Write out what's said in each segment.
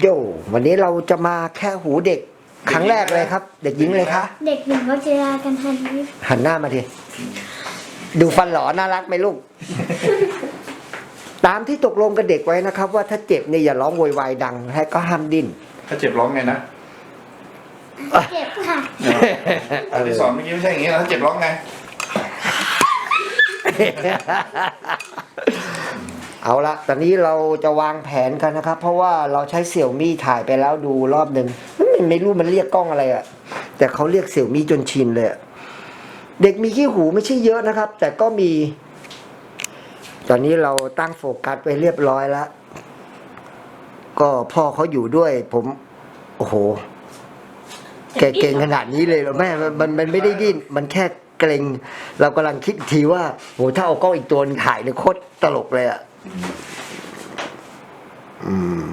โยวันนี้เราจะมาแค่หูเด็กครั้งแรกเลยครับ เด็กหญิงเลยคะเด็กหญิงวัชิรากันทันวิทย์หันหน้ามาทีดูฟันหลอน่ารักไหมลูก ตามที่ตกลงกับเด็กไว้นะครับ ว่าถ้าเจ็บเนี่ยอย่าร้องโวยวายดังให้ก็ห้ามดิ้นถ้าเจ็บร้องไงนะเจ็บค่ะอันที่สอนเมื่อกี้ไม่ใช่อย่างงี้นะถ้าเจ็บร้องไง เอาละ ตอนนี้เราจะวางแผนกันนะครับ เพราะว่าเราใช้เสี่ยวมี่ถ่ายไปแล้วดูรอบหนึ่งมันไม่รู้มันเรียกกล้องอะไรอะแต่เขาเรียกเสี่ยวมี่จนชินเลย เด็กมีขี้หูไม่ใช่เยอะนะครับ แต่ก็มี ตอนนี้เราตั้งโฟกัสไปเรียบร้อยแล้ว ก็พ่อเขาอยู่ด้วย ผม โอ้โห แกเก่งขนาดนี้เลยเหรอแม่ มันมันไม่ได้ดิ้น มันแค่เกรง เรากำลังคิดทีว่าโหถ้าเอากล้องอีกตัวถ่ายเนี่ยโคตรตลกเลยอะ อืม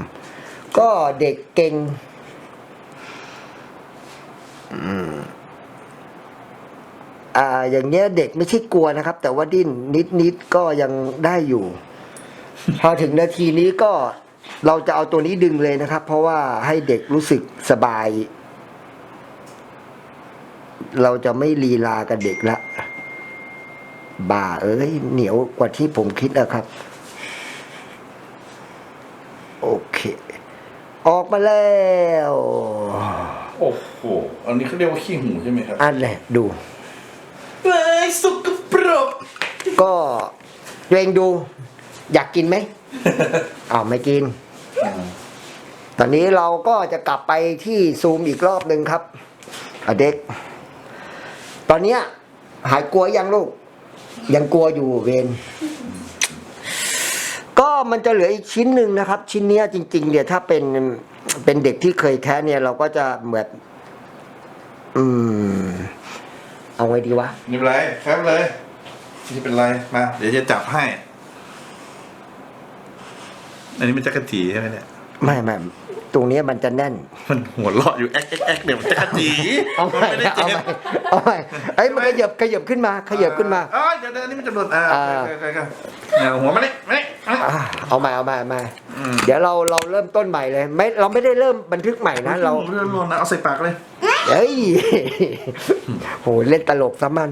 ก็เด็กเก่ง อืม อ่า อย่างเงี้ยเด็กไม่ใช่กลัวนะครับ แต่ว่าดิ้นนิดนิดๆก็ยังได้อยู่ พอถึงนาทีนี้ก็เราจะเอาตัวนี้ดึงเลยนะครับ เพราะว่าให้เด็กรู้สึกสบาย เราจะไม่ลีลากับเด็กละบ่าเอ้ยเหนียวกว่าที่ผมคิดนะครับ โอเค ออก มาแล้วโอ้โห อันนี้เขาเรียกว่าขี้หูใช่ไหมครับ อันแหละดูเฮ้ยสุกปรกก็ตัวเองดู อยากกินไหมอ้าวไม่กิน ตอนนี้เราก็จะกลับไปที่ซูมอีกรอบหนึ่งครับอะเด็ก ตอนเนี้ย หายกลัวยังลูก ยังกลัวอยู่เวนก็มันจะเหลืออีกชิ้นหนึ่งนะครับ ชิ้นเนี้ยจริง ๆเนี่ยถ้าเป็น เป็นเด็กที่เคยแค่เนี่ยเราก็จะเหมือนอืม เอาไงดีวะไม่เป็นไรครับเลยไม่เป็นไรมาเดี๋ยวจะจับให้ อันนี้มันจักรจีใช่ไหมเนี่ยไม่ไม่ตรงเนี้ยมันจะแน่น มันหัวเราะอยู่แอ๊กแอ๊กแอ๊กเนี่ยมันจักรจีเอามันใหม่ไม่ได้เอาเจ็ใหบม่เอาใหม่เอ้ยมันขยับขยับขึ้นมา ขยับขึ้นมา เอ้ยเดี๋ยวเดี๋ยวอันนี้มันจะหลุดอ่าอ่าโอเคโอเคโอเคเนี่ยหัวมานี่มานี่ มานี่อ่าเอาใหม่เอาใหม่เอาใหม่อืมเดี๋ยวเราเราเริ่มต้นใหม่เลย ไม่เราไม่ได้เริ่มบันทึกใหม่นะเราเลื่อนลงนะเอาใส่ปากเลยเฮ้ยโหเล่นตลกซะมัน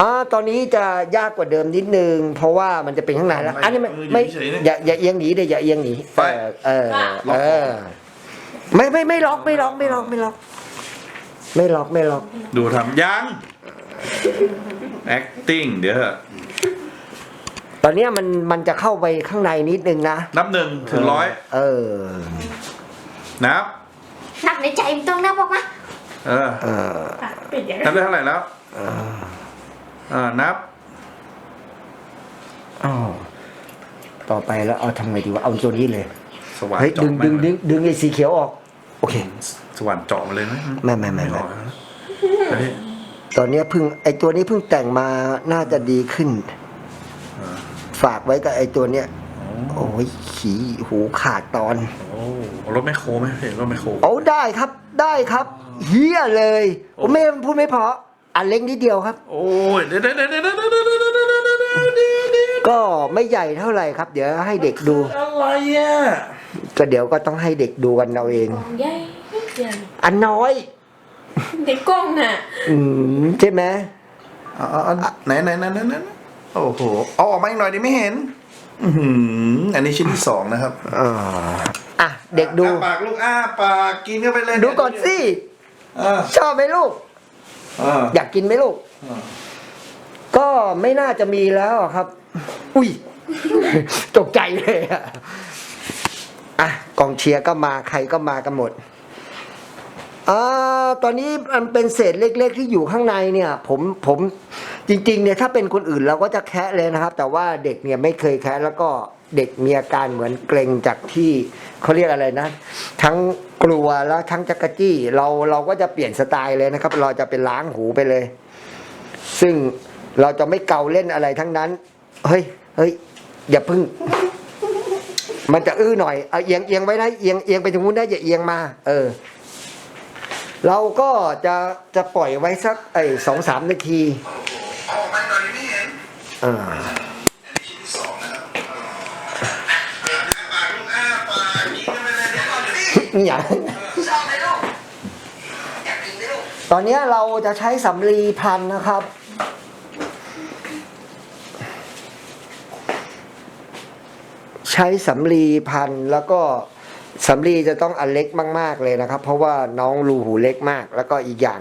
อ่าตอนนี้จะยากกว่าเดิมนิดนึง เพราะว่ามันจะเป็นข้างในแล้วอันนี้ไม่ไม่อย่าอย่าเอียงหนีเดี๋ยวอย่าเอียงหนีเออเออเออไม่ไม่ไม่ล็อกไม่ล็อกไม่ล็อกไม่ล็อกไม่ล็อกไม่ล็อก ดูทำยัง acting เดี๋ยวเถอะ ตอนเนี้ยมันมันจะเข้าไปข้างในนิดนึงนะ นับหนึ่งถึงร้อยเออ นับ นับในใจมันต้องนับออกมาเออ เออปิดอย่างนับได้เท่าไหร่แล้วอ่านับ อ้าว ต่อไปแล้วเอาทำไงดีวะ เอาตัวนี้เลย สว่านเฮ้ย เจาะดึงมาดึงดึงดึงไอ้สีเขียวออก โอเค สว่านเจาะมาเลยนะไม่ไม่ไม่ไม่ออกนะเฮ้ยตอนเนี้ยเพิ่งไอ้ตัวนี้เพิ่งแต่งมาน่าจะดีขึ้น ฝากไว้กับไอ้ตัวเนี้ยโอ้ยขี่หูขาดตอน โอ้รถไมคโครไหมเห็นรถไมคโครโอ้ได้ครับได้ครับเฮียเลยโอ้ไม่พูดไม่เพาะอันเล็กนิดเดียวครับ โอ้ยเดี๋ยวเดี๋ยวเดี๋ยวเดี๋ยวเดี๋ยวเดี๋ยวเดี๋ยวก็ไม่ใหญ่เท่าไหร่ครับ เดี๋ยวให้เด็กดู อะไรอะก็เดี๋ยวก็ต้องให้เด็กดูกันเราเอง ของใหญ่เดียวอันน้อยในกล้องน่ะ อืมใช่ไหมอ๋อไหนไหนไหนไหน โอ้โห เอาออกมาอีกหน่อยดิไม่เห็น อือหืออันนี้ชิ้นที่สองนะครับอ่าอะเด็กดู อ้าปากลูกอ้าปากกินเข้าไปเลยดูก่อนสิอ่าชอบไหมลูก อ่าอยากกินไหมลูก อ่าก็ไม่น่าจะมีแล้วอะครับ อุ้ย ตกใจเลยอะอะกองเชียร์ก็มาใครก็มากันหมดอ่าตอนนี้มันเป็นเศษเล็ก ๆ ที่อยู่ข้างในเนี่ย ผมผม จริงๆเนี่ยถ้าเป็นคนอื่นเราก็จะแคะเลยนะครับ แต่ว่าเด็กเนี่ยไม่เคยแคะแล้วก็เด็กมีอาการเหมือนเกรงจากที่เขาเรียกอะไรนะ ทั้งกลัวแล้วทั้งจักรจี้ เราเราก็จะเปลี่ยนสไตล์เลยนะครับ เราจะเป็นล้างหูไปเลย ซึ่งเราจะไม่เกาเล่นอะไรทั้งนั้น เฮ้ยเฮ้ยอย่าพึ่ง มันจะอื้อหน่อยเอาเอียงเอียงไว้นะเอียงเอียงไปทางนู้นได้อย่าเอียงมา เออ เราก็จะจะปล่อยไว้สักไอ้สองสามนาที อาออกมาอีกหน่อยดิไม่เห็นอ่าอันนี้ชิ้นที่สองนะครับอ้าปากลูกอ้าปากกินเข้าไปเลยอย่างตอนเนี้ยเราจะใช้สำลีพันนะครับ ใช้สำลีพันแล้วก็สำลีจะต้องอันเล็กมาก ๆ เลยนะครับ เพราะว่าน้องรูหูเล็กมาก แล้วก็อีกอย่าง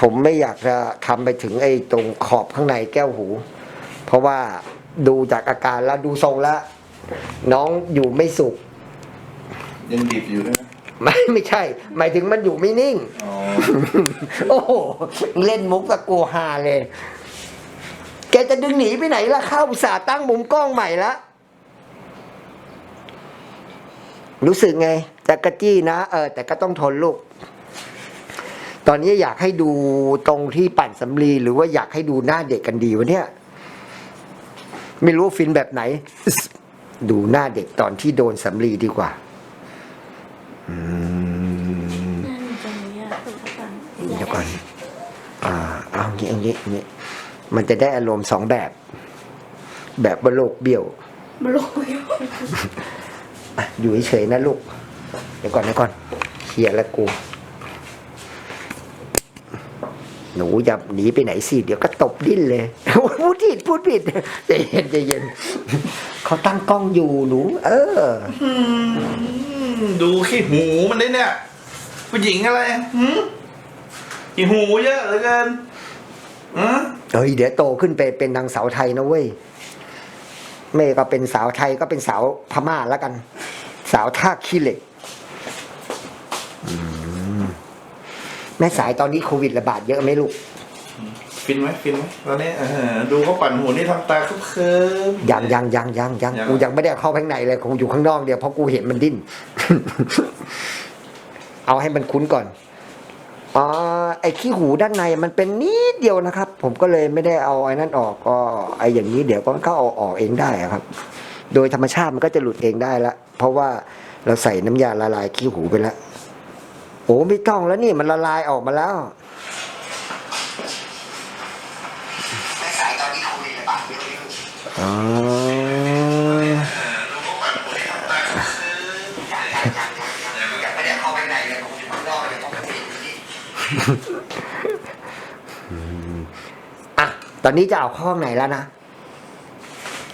ผมไม่อยากจะทำไปถึงไอ้ตรงขอบข้างในแก้วหู เพราะว่าดูจากอาการแล้วดูทรงแล้ว น้องอยู่ไม่สุข ยังดิบอยู่นะไม่ไม่ใช่ หมายถึงมันอยู่ไม่นิ่งอ๋อโอ้โหเล่นมุกตะกูฮาเลย แกจะดึงหนีไปไหนล่ะเข้าอุตส่าห์ตั้งมุมกล้องใหม่ละรู้สึกไงจะกระจี้นะ เออ แต่ก็ต้องทนลูก ตอนนี้อยากให้ดูตรงที่ปั่นสำลีหรือว่าอยากให้ดูหน้าเด็กกันดีวะเนี่ย ไม่รู้ฟินแบบไหน ดูหน้าเด็กตอนที่โดนสำลีดีกว่าอืมน่าหนูจะไม่อยากเปิดกระตังเดี๋ยวก่อนอ่าเอางี้เอางี้เอางี้มันจะได้อารมณ์สองแบบ แบบบโลกเบี้ยวบลูอะอยู่เฉยๆนะลูก เดี๋ยวก่อนเดี๋ยวก่อนเคลียร์แล้วกู หนูอย่าหนีไปไหนสิเดี๋ยวก็ตบดิ้นเลยพูดผิดพูดผิดใจเย็นใจเย็นเขาตั้งกล้องอยู่หนู เอออืมดูขี้หูมันได้เนี่ยผู้หญิงอะไรหืมขี้หูเยอะเหลือเกินอืมเฮ้ยเดี๋ยวโตขึ้นไปเป็นนางสาวไทยนะเว้ยแม่ก็เป็นสาวไทยก็เป็นสาวพม่าแล้วกัน สาวท่าขี้เหล็ก แม่สายตอนนี้โควิดระบาดเยอะไหมลูก ฟินไหมฟินไหมตอนนี้เออดูเขาปั่นหูนี่ทำตาคึบเคิมยังยังยังยังยังยัง กูยังไม่ได้เข้าข้างในเลยกูอยู่ข้างนอกเดียวเพราะกูเห็นมันดิ้น เอาให้มันคุ้นก่อนอ๋อไอ้ขี้หูด้านในมันเป็นนิดเดียวนะครับ ผมก็เลยไม่ได้เอาไอ้นั่นออกก็ไอ้อย่างนี้เดี๋ยวก็ก็เอาออกเองได้อะครับ โดยธรรมชาติมันก็จะหลุดเองได้ละเพราะว่าเราใส่น้ำยาละลายขี้หูไปแล้ว โอ้ไม่ต้องแล้วนี่มันละลายออกมาแล้วอ๋ออะ ตอนนี้จะเอาข้อไหนแล้วนะ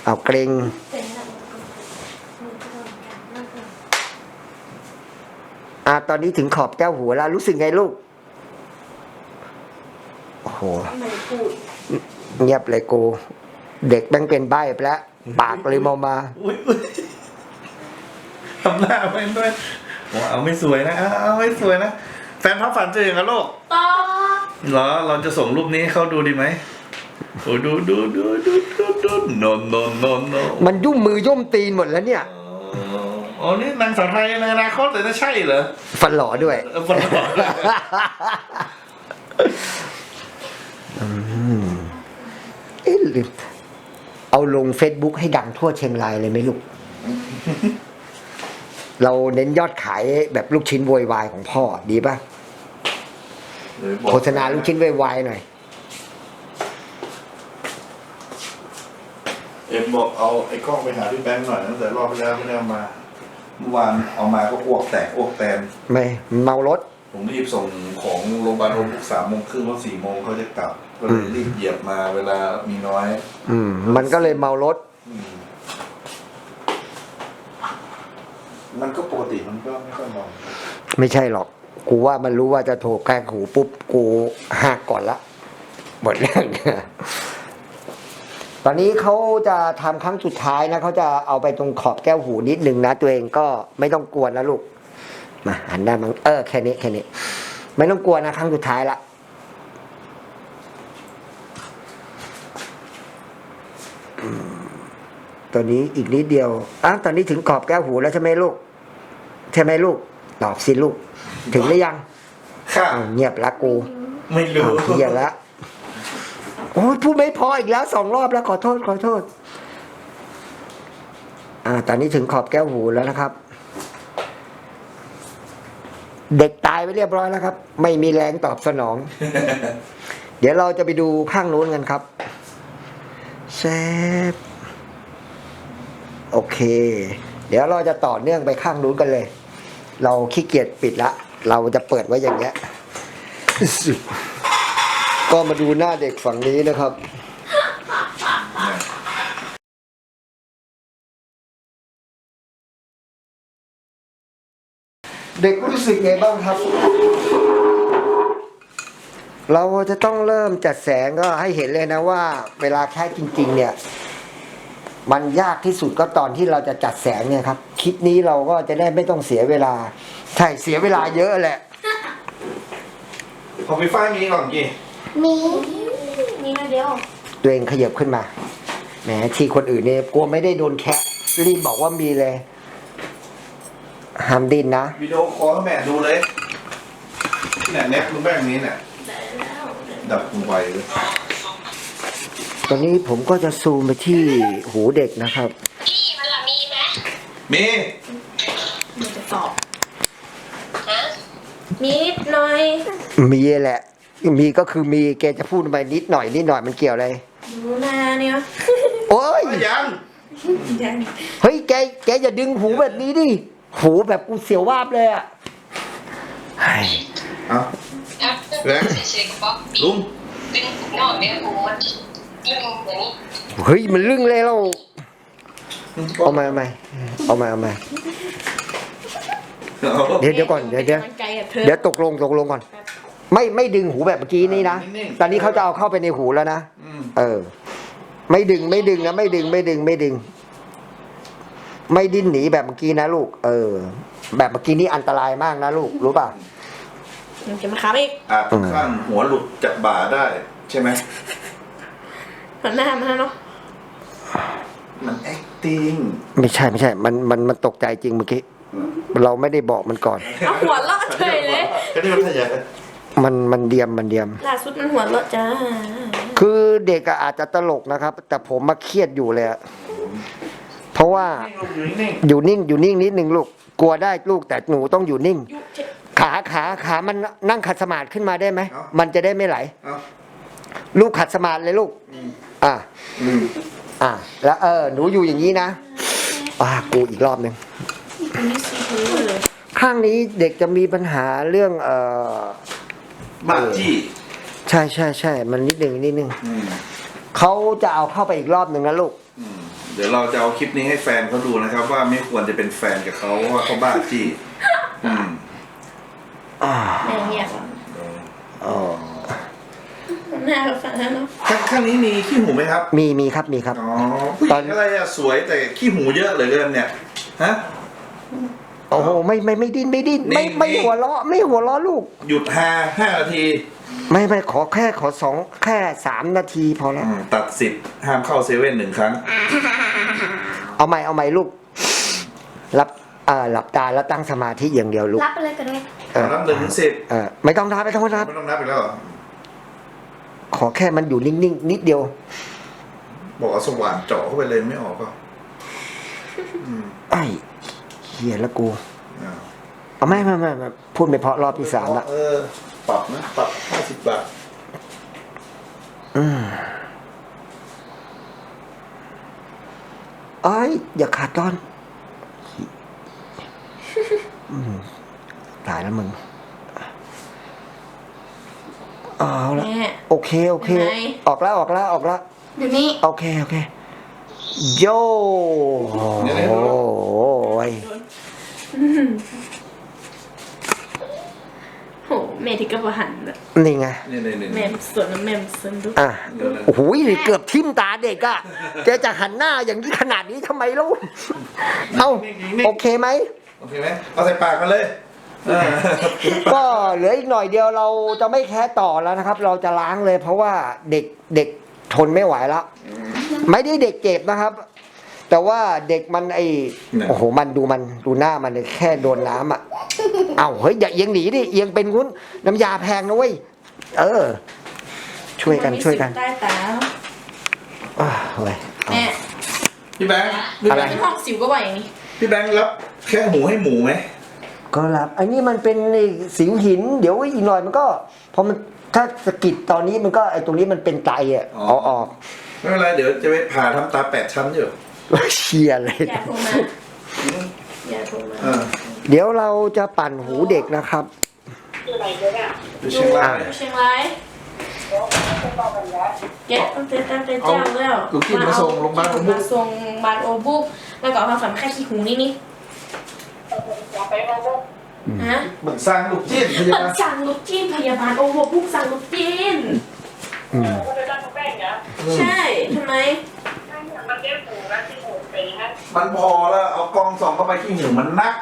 เอาเกรง เป็นแบบมือก็โดนกันมากเลย อะ ตอนนี้ถึงขอบแก้วหัวแล้ว รู้สึกไงลูก โอ้โหไม่พูดเงียบเลยกู เด็กแม่งเป็นใบ้ไปแล้ว ปากเลยมองมาอุ้ยอุ้ยทำหน้าไปด้วยโอ้เอาไม่สวยนะเอาเอาไม่สวยนะ แฟนพับฝันเจออย่างกับโลกต่อเหรอเราจะส่งรูปนี้ให้เขาดูดีไหมโอ้ดูดูดูดูดูดูนนนนนนมันยุ่มมือย่มตีนหมดแล้วเนี่ยอ๋ อนี่นางสาวไทยในอนาคตเลยนะใช่เหรอฟันหล่อด้วย เออคนละบอกเลยเอ๊ะหรือเอาลง Facebook ให้ดังทั่วเชียงรายเลยไหมลูก เราเน้นยอดขายแบบลูกชิ้นโวยวายของพ่อดีป่ะโฆษณาลูกชิ้นโวยวายหน่อย เอ็มบอกเอาไอ้กล้องไปหาพี่แบงค์หน่อยตั้งแต่รอบที่แล้วไม่ได้เอามา เมื่อวานเอามาก็อ้วกแตกอ้วกแตนไม่เมารถ ผมรีบส่งของโรงพยาบาลโรงพยาบาลสามโมงครึ่งเพราะสี่โมงเขาจะกลับก็เลยรีบเหยียบมาเวลามีน้อย อืม มันก็เลยเมารถ อืมมันก็ปกติมันก็ไม่ค่อยมองไม่ใช่หรอก กูว่ามันรู้ว่าจะโทรแกล้งหูปุ๊บ กูหักก่อนละหมดเรื่อง ตอนนี้เขาจะทำครั้งสุดท้ายนะเขาจะเอาไปตรงขอบแก้วหูนิดหนึ่งนะ ตัวเองก็ไม่ต้องกลัวนะลูกมาหันหน้ามังเออแค่นี้แค่นี้ ไม่ต้องกลัวนะครั้งสุดท้ายละอืมตอนนี้อีกนิดเดียวอ้าวตอนนี้ถึงขอบแก้วหูแล้วใช่ไหมลูก ใช่ไหมลูก ตอบสิลูก ถึงหรือยังค่ะอ้าวเงียบละกู ไม่รู้อ้าวเคลียร์ละ โอ้ยพูดไม่พออีกแล้วสองรอบแล้วขอโทษขอโทษ อ่า ตอนนี้ถึงขอบแก้วหูแล้วนะครับ เด็กตายไปเรียบร้อยแล้วครับ ไม่มีแรงตอบสนอง เดี๋ยวเราจะไปดูข้างนู้นกันครับแซบโอเค เดี๋ยวเราจะต่อเนื่องไปข้างนู้นกันเลย เราขี้เกียจปิดละ เราจะเปิดไว้อย่างเงี้ย ก็มาดูหน้าเด็กฝั่งนี้นะครับเด็กรู้สึกไงบ้างครับ เราจะต้องเริ่มจัดแสงก็ให้เห็นเลยนะว่า เวลาแค่จริง ๆ เนี่ย มันยากที่สุดก็ตอนที่เราจะจัดแสงเนี่ยครับ คลิปนี้เราก็จะได้ไม่ต้องเสียเวลา ใช่เสียเวลาเยอะแหละของพี่ฝ้ายมีก่อนกี่ มีมีมาเดียวตัวเองขยับขึ้นมาแหมที่คนอื่นเนี่ยกลัวไม่ได้โดนแคะรีบบอกว่ามีเลยห้ามดินนะวิดีโอคอลให้แม่ดูเลยเนี่ยเน็ตมึงแบ่งนี้เนี่ยได้แล้วดับมึงไวเลยตอนนี้ผมก็จะซูมไปที่หูเด็กนะครับมีมันจะตอบมีนิดหน่อย มีแหละ มีก็คือมีแกจะพูดไปนิดหน่อยนิดหน่อยมันเกี่ยวอะไรดูหน้าเนี่ยโอ้ยยังยังเฮ้ยแกแกอย่าดึงหูแบบนี้ดิหูแบบกูเสียววาบเลยอะเฮ้ยเอาแรงเช็คป๊อปลุงเป็นนอกเนี่ยผมมันยิ่งอย่างนี้เฮ้ยมันลึ่งเลยเราเอามาเอามาเอามาเอามาเอาเดี๋ยวเดี๋ยวก่อนเดี๋ยวเดี๋ยวกำลังใจกับเธอเดี๋ยวตกลงตกลงก่อน ไม่ไม่ดึงหูแบบเมื่อกี้นี้นะ นิ่งๆ ตอนนี้เขาจะเอาเข้าไปในหูแล้วนะ อืม เออ ไม่ดึงไม่ดึงนะไม่ดึงไม่ดึงไม่ดึง ไม่ดิ้นหนีแบบเมื่อกี้นะลูก เออ แบบเมื่อกี้นี้อันตรายมากนะลูกรู้ป่ะ มันจะมาค้าอีกอาจถึงขั้นหัวหลุดจากบ่าได้ใช่ไหม หันหน้ามาเนาะมัน acting ไม่ใช่ไม่ใช่ มันมันมันตกใจจริงเมื่อกี้ เราไม่ได้บอกมันก่อน เอาหัวเราะเฉยเลย ก็นี่มันขยาย มันมันเดียมมันเดียม ล่าสุดมันหัวเราะจ้าคือเด็กอะอาจจะตลกนะครับ แต่ผมมาเครียดอยู่เลยอะเพราะว่าอยู่นิ่งอยู่นิ่งอยู่นิ่งนิดนึงลูกกลัวได้ลูกแต่หนูต้องอยู่นิ่ง ยุเจ็บขาขาขามันนั่งขัดสมาธิขึ้นมาได้ไหมมันจะได้ไม่ไหล ๆเอาลูกขัดสมาธิเลยลูก อ่า อืมอ่า แล้วเออ หนูอยู่อย่างนี้นะ อ่า กูอีกรอบหนึ่ง อันนี้ซีฟู้ดเลยข้างนี้เด็กจะมีปัญหาเรื่องเออ บ้าจี้ใช่ใช่ใช่มันนิดนึงนิดนึงอืมเขาจะเอาเข้าไปอีกรอบหนึ่งนะลูก อืมเดี๋ยวเราจะเอาคลิปนี้ให้แฟนเขาดูนะครับ ว่าไม่ควรจะเป็นแฟนกับเขาเพราะว่าเขาบ้าจี้อืมอ่าแม่เงียบอะอ๋อหน้าเราฝั่งนั้นเนาะข้างข้างนี้มีขี้หูไหมครับมีมีครับมีครับ อ๋อผู้หญิงอะไรอะสวยแต่ขี้หูเยอะเหลือเกินเนี่ยฮะ โอ้โหไม่ไม่ไม่ดิ้นไม่ดิ้นไม่นี่ไม่นี่หัวเราะไม่หัวเราะลูก หยุดห้าห้านาที ไม่ไม่ขอแค่ขอสองแค่สามนาทีพอแล้วอืมตัดสิบห้ามเข้าเซเว่นหนึ่งครั้ง เอาใหม่เอาใหม่ลูกรับเอ่อหลับตาแล้วตั้งสมาธิอย่างเดียวลูกรับไปเลยก็ได้เออนับหนึ่งถึงสิบเออไม่ต้องนับไม่ต้องนับไม่ต้องนับไปแล้วเหรอขอแค่มันอยู่นิ่งๆนิดเดียว บอกเอาสว่านเจาะเข้าไปเลยไม่ออกก็อืมไอ้ เฮียแล้วกูอ้าวเอาไม่ไม่ไม่ไม่พูดไม่เพราะรอบที่สามละเออปรับนะปรับห้าสิบบาทอืมไอ้ยอย่าขาดตอนอืมตายแล้วมึงเอาละแม่โอเคโอเคยังไงออกแล้วออกแล้วออกแล้วเดี๋ยวนี้โอเคโอเคโยโอ้ย โหแม่ที่กระหันอะนี่ไงนี่นี่นี่แม่สวนแม่สวนดูอะเดี๋ยวนะโอ้โหเกือบทิ่มตาเด็กอะแกจะหันหน้าอย่างนี้ขนาดนี้ทำไมลูกเอ้าโอเคไหม โอเคไหมเอาใส่ปากกันเลยเออก็เหลืออีกหน่อยเดียวเราจะไม่แค่ต่อแล้วนะครับ เราจะล้างเลยเพราะว่าเด็กเด็กทนไม่ไหวแล้ว ไม่ได้เด็กเจ็บนะครับ แต่ว่าเด็กมันไอโอ้โหมันดูมันดูหน้ามันเลยแค่โดนน้ำอะเอ้าเฮ้ยอย่าเอียงหนีดิเอียงเป็นงุ้นน้ำยาแพงนะเว้ยเออ ช่วยกันช่วยกันใต้ตาอ้าวเว้ยแม่พี่แบงค์พี่อะแบไร งค์ที่ห้องสิวก็ว่าอย่างนี้พี่แบงค์รับแค่หูให้หมูไหมก็รับอันนี้มันเป็นไอ้สิวหิน เดี๋ยวอีกหน่อยมันก็พอมันถ้าสะกิดตอนนี้มันก็ไอ้ตรงนี้มันเป็นไตอะเอาออก ไม่เป็นไรเดี๋ยวจะไปผ่าทำตาแปดชั้นอยู่ เชียร์เลย อย่าโทรมาอย่าโทรมาเออเดี๋ยวเราจะปั่นหูเด็กนะครับ อยู่เชียงรายเชียงรายแกะตั้งแต่ตั้งแต่เจ้าแล้วลูกกินมาส่งโรงพยาบาลโอบุมาส่งโรงพยาบาลโอบุกแล้วก็เอามาฝันแค่ขี้หูนี่นี่ฮะเหมือนสร้างลูกจิ้นพยาเปิบาดลสั่งลูกจีนพยาบาลโอบุกสั่งลูกจีนอืมใช่ทำไมมัน พอแล้วเอากล้องส่องเข้าไปขี้หูมันนัก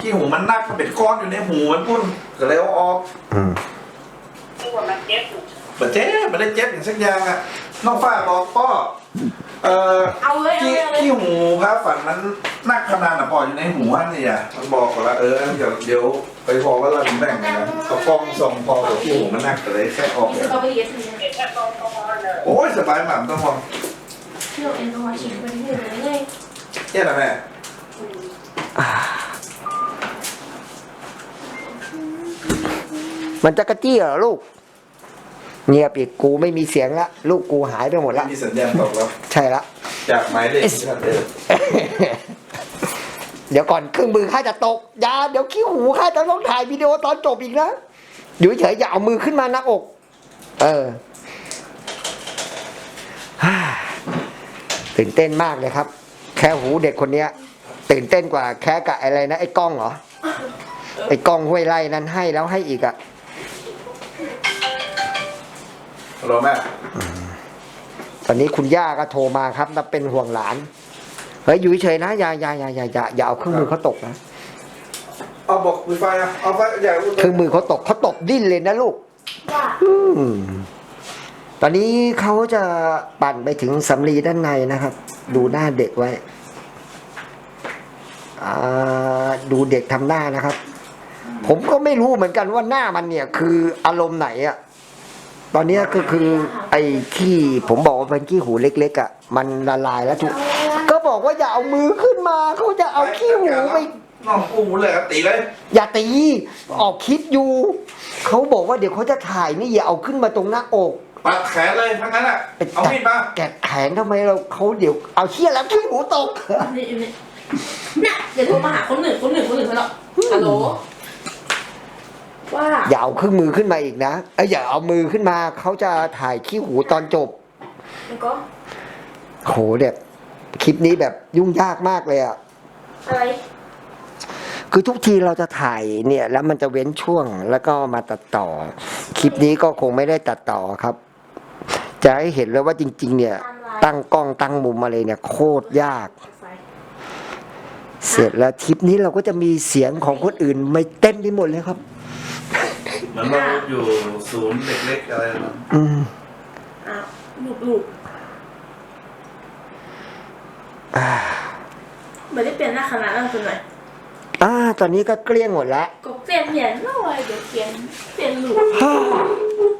ขี้หูมันนักมันเป็นก้อนอยู่ในหูมันพุ่นก็เลยเอาออกอืมบัดเจ็บไม่ได้เจ็บอย่างสักอย่างอะน้องฝ้าบอกพ่อเอ่อเอาเลยเอาขี้เลยเอาเลยขี้หูพระฝันมันนักขนาดน่ะปออยู่ในหูอันนี่อะมันบอกก่อนละเอออันเดี๋ยวเดี๋ยวไปพอว่าเราแบ่งกันนะเอากล้องส่องพอกับขี้หูมันนักก็เลยแค่ออกสเนี่ยตรอเบอรี่ทำยังไงโอ้ยสบายหม่ำต้องมอง ที่เราเอ็นเอาไว้ฉีดเป็นหูเลยไงเจ๊นะแม่ มันจะกระจี้เหรอลูก เงียบอีกกูไม่มีเสียงละลูกกูหายไปหมดไม่ละมีสัญญาณตอบรับใช่ละ จากหมายเลขที่ท่านเดินเดี๋ยวก่อนเครื่องมือข้าจะตกอยาเดี๋ยวขี้หูข้าจะต้องถ่ายวิดีโอตอนจบอีกนะอยู่เฉยๆอย่าเอามือขึ้นมาหน้าอก เออ ฮ่า ตื่นเต้นมากเลยครับ แค่หูเด็กคนเนี้ย ตื่นเต้นกว่าแค่กับอะไรนะไอ้กล้องเหรอไอ้กล้องห้วยไร่นั้นให้แล้วให้อีกอะฮัลโหลแม่ตอนนี้คุณย่าก็โทรมาครับนับเป็นห่วงหลานเฮ้ยอยู่เฉยๆนะอย่าอย่าอย่าอย่าอย่าอย่าเอาเครื่องมือเขาตกนะเอาบอกไฟไฟอะเอาไฟใหญ่อุ่นเครื่องมือเขาตกเขาตบดิ้นเลยนะลูกว่าอืม ตอนนี้เขาจะปั่นไปถึงสำลีด้านในนะครับ ดูหน้าเด็กไว้ดูเด็กทำหน้านะครับ ผมก็ไม่รู้เหมือนกันว่าหน้ามันเนี่ย คืออารมณ์ไหนอะตอนนี้ก็คือไอ้ขี้ผมบอกว่าเป็นขี้หูเล็กๆอะมันละลายแล้วถูกก็บอกว่าอย่าเอามือขึ้นมาเขาจะเอาขี้หูไปน้องปูเลยครับตีเลย อย่าตี ออกคลิปอยู่เขาบอกว่าเดี๋ยวเขาจะถ่ายนี่อย่าเอาขึ้นมาตรงหน้าอก ปัดแขนเลยทั้งนั้นอะไปเอาจับมีดมาแกะแขนทำไมเราเขาเดี๋ยวเอาเชี่ยแล้วขี้หูตก นี่นี่น่ะเดี๋ยวโทรมาหาคนหนึ่งคนหนึ่งคนหนึ่งไปหรอกฮัลโหลว่า อย่าเอาเครื่องมือขึ้นมาอีกนะเอ้ยอย่าเอามือขึ้นมาเขาจะถ่ายขี้หูตอนจบแล้วก็โหแบบคลิปนี้แบบยุ่งยากมากเลยอะอะไร คือทุกทีเราจะถ่ายเนี่ย แล้วมันจะเว้นช่วงแล้วก็มาตัดต่อ คลิปนี้ก็คงไม่ได้ตัดต่อครับ จะให้เห็นเลยว่าจริง ๆ เนี่ย ตั้งกล้องตั้งมุมอะไรเนี่ย โคตรยากไฟเสร็จแล้วทริปนี้เราก็จะมีเสียงของคนอื่นไม่เต็มไปหมดเลยครับ เหมือนเราอยู่ศูนย์เด็กเล็กอะไรนะอืมอ้าวลูกลูกไม่ได้เปลี่ยนหน้าคณะแล้วคุณหน่อย อ่าตอนนี้ก็เกลี้ยงหมดแล้วก็เปลี่ยนเปลี่ยนหน่อยเดี๋ยวเปลี่ยนเปลี่ยนลูก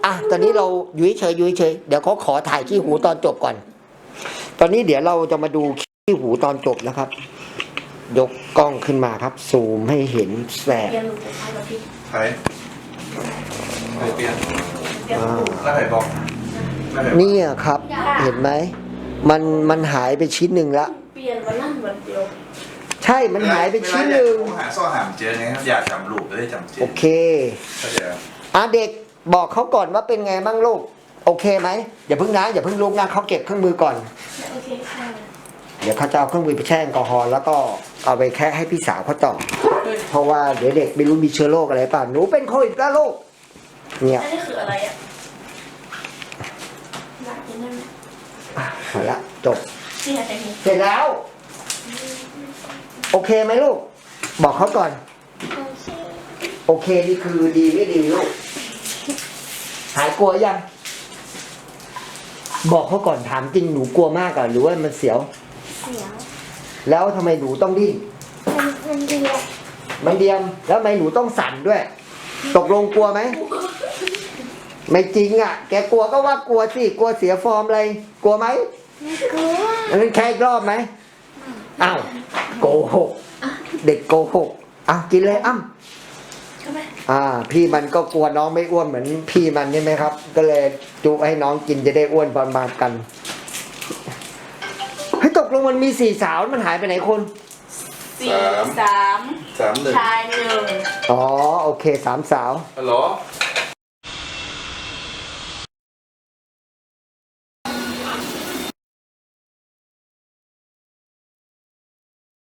อะตอนนี้เราอยู่เฉยๆอยู่เฉยๆเดี๋ยวเขาขอถ่ายขี้หูตอนจบก่อน ตอนนี้เดี๋ยวเราจะมาดูขี้หูตอนจบนะครับ ยกกล้องขึ้นมาครับ ซูมให้เห็นแสบเปลี่ยนลูกไปใช้กับพี่ใครใครเปลี่ยนเปลี่ยนลูกแล้วใครบอกแล้วใครบอกเนี่ยครับ เห็นไหมมันมันหายไปชิ้นหนึ่งละ เปลี่ยนวันนั้นวันเดียว ใช่มันหายไปชิ้นหนึ่งเวลาอยากผมหาซ่อหามเจอไงครับอยากจำลูกจะได้จำเจโอเคเข้าใจไหมอะเด็กบอกเขาก่อนว่าเป็นไงบ้างลูก โอเคไหมอย่าเพิ่งนะอย่าเพิ่งลุกนะเขาเก็บเครื่องมือก่อน โอเคค่ะเดี๋ยวเขาจะเอาเครื่องมือไปแช่แอลกอฮอล์แล้วก็เอาไปแค่ให้พี่สาวเขาต่อ เพราะว่าเดี๋ยวเด็กไม่รู้มีเชื้อโรคอะไรเปล่าหนูเป็นโควิดแล้วลูกเนี่ยอันนี้คืออะไรอะอยากกินได้ไหมเอาละจบนี่อะไรนี่เสร็จแล้ว โอเคไหมลูก บอกเขาก่อน โอเคนี่คือดีไม่ดีลูก หายกลัวยัง บอกเขาก่อนถามจริงหนูกลัวมากอะหรือว่ามันเสียว เสียว แล้วทำไมหนูต้องดิ้น มันมันเดียวมันเดียม แล้วทำไมหนูต้องสั่นด้วย ตกลงกลัวไหม ไม่จริงอะ แกกลัวก็ว่ากลัวสิ กลัวเสียฟอร์มอะไร กลัวไหมไม่กลัว อันนั้นแค่อีกรอบไหม อ้าว โกหกเด็กโกหกอ้าวกินเลยอ้ำใช่ไหมอ่า พี่มันก็กลัวน้องไม่อ้วนเหมือนพี่มันใช่ไหมครับ ก็เลยจุให้น้องกินจะได้อ้วนประมาณกันเฮ้ยตกลงมันมีสี่สาวมันหายไปไหนคนสี่สามสามสามหนึ่งชายหนึ่งอ๋อโอเคสามสาวฮัลโหล